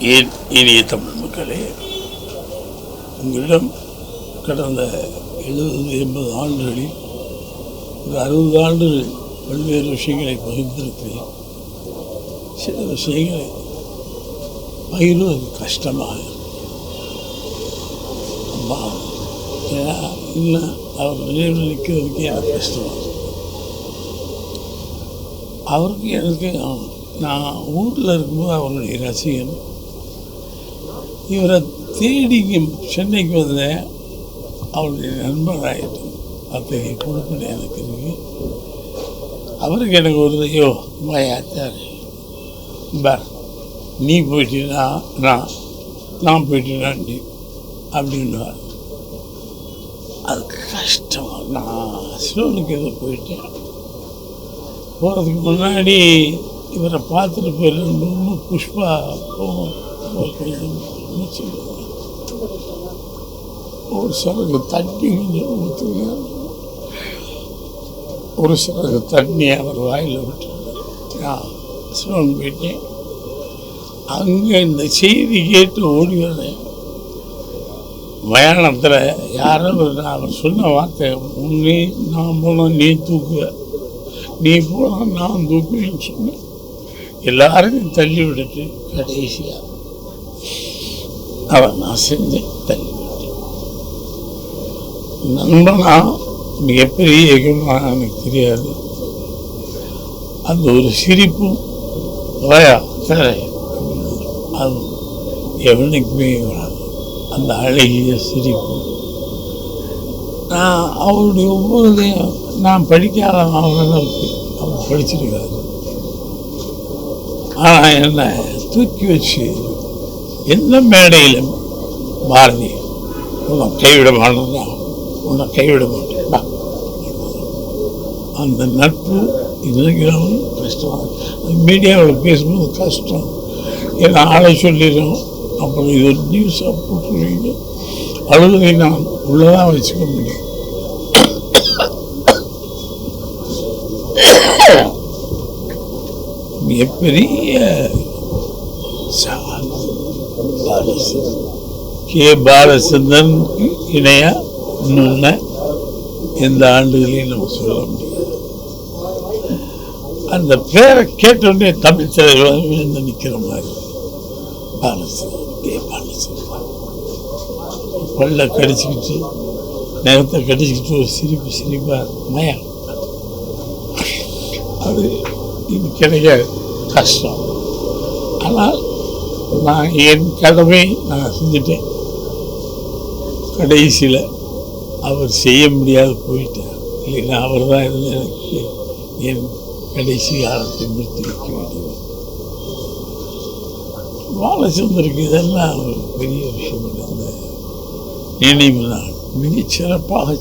ஏன் இனிய தமிழ் மக்களே உங்களிடம் கடந்த எழுபது எண்பது ஆண்டுகளில் ஒரு அறுபது ஆண்டுகள் பல்வேறு விஷயங்களை பகிர்ந்திருக்கிறேன். சில விஷயங்களை பகிர்வது கஷ்டமாக அம்மா ஏன்னா இன்னும் அவர் நினைவில் நிற்கிறதுக்கு எனக்கு கஷ்டமாக அவருக்கு எனக்கு நான் ஊரில் இருக்கும்போது அவருடைய ரசிகன் இவரை தேடி சென்னைக்கு வந்தேன் அவருடைய நண்பராகிட்டு அத்தகைய கொடுப்பினை எனக்கு இருக்கு. அவருக்கு எனக்கு ஒரு ஐயோ மாயாச்சார் பார் நீ போயிட்டீங்கன்னா நான் நான் போயிட்டீங்கன்னா நீ அப்படின்னுவார். அது கஷ்டம். நான் சிவனுக்கு ஏதோ போயிட்டேன். போகிறதுக்கு முன்னாடி இவரை பார்த்துட்டு போயிடணும் புஷ்பா போகும் ஒரு சிறகு தண்ணி கொஞ்சம் ஊற்றுங்க ஒரு சிறகு தண்ணி அவர் வாயில் விட்டு சிவன் போயிட்டேன். அங்கே இந்த செய்தி கேட்டு ஓடி வந்தேன் மயானத்தில் யாரோ நான் அவர் சொன்ன வார்த்தை உன்னே நான் போனோம் நீ தூக்குவ. நீ போனால் நான் தூக்குவேன்னு சொன்னேன். எல்லாரையும் தள்ளி விட்டுட்டு கடைசியாக அவர் நான் செஞ்சேன் தள்ளி நண்பனா மிகப்பெரிய இயக்கமா எனக்கு தெரியாது. அந்த ஒரு சிரிப்பும் வயா தலை அது எவனுக்குமே வராது. அந்த அழகிய சிரிப்பு. நான் அவருடைய ஒவ்வொரு நான் படிக்காத அளவுக்கு அவர் படிச்சிருக்காரு ஆனால் என்ன தூக்கி வச்சு எந்த மேடையிலும் பாரதி உன்னை கைவிட மாட்டேன்டா உன்னை கைவிட மாட்டேன். அந்த நட்பு இன்னைக்கு கஷ்டம் மீடியாவில் பேசும்போது கஷ்டம். ஏன்னா ஆளை சொல்லிடும் அப்புறம் இது ஒரு நியூஸாக போட்டுருவீங்க அழுகை நான் உள்ளதான் வச்சுக்க முடியும். மிகப்பெரிய பாலச்சந்திரன் கே பாலச்சந்திரனுக்கு இணையா இன்னொன்று எந்த ஆண்டுகளையும் நம்ம சொல்ல முடியாது. அந்த பேரை கேட்டோடனே தமிழ் தலைவர் விழுந்து நிற்கிற மாதிரி. பாலச்சந்திரன் கே பாலச்சந்திரன். பல்ல கடிச்சுக்கிட்டு நேரத்தை கடிச்சுக்கிட்டு ஒரு சிரிப்பு சிரிப்பா மயா. அது இது கிடைக்க கஷ்டம். ஆனால் நான் என் கடமை நான் செஞ்சிட்டேன். கடைசியில் அவர் செய்ய முடியாது போயிட்டார். இல்லைன்னா அவர் தான் இருந்து எனக்கு என் கடைசி காலத்தை முடித்து வைக்க வேண்டியது. பாலச்சந்தருக்கு இதெல்லாம் ஒரு பெரிய விஷயம் இல்லை. அந்த நினைவு நான் மிகச் சிறப்பாக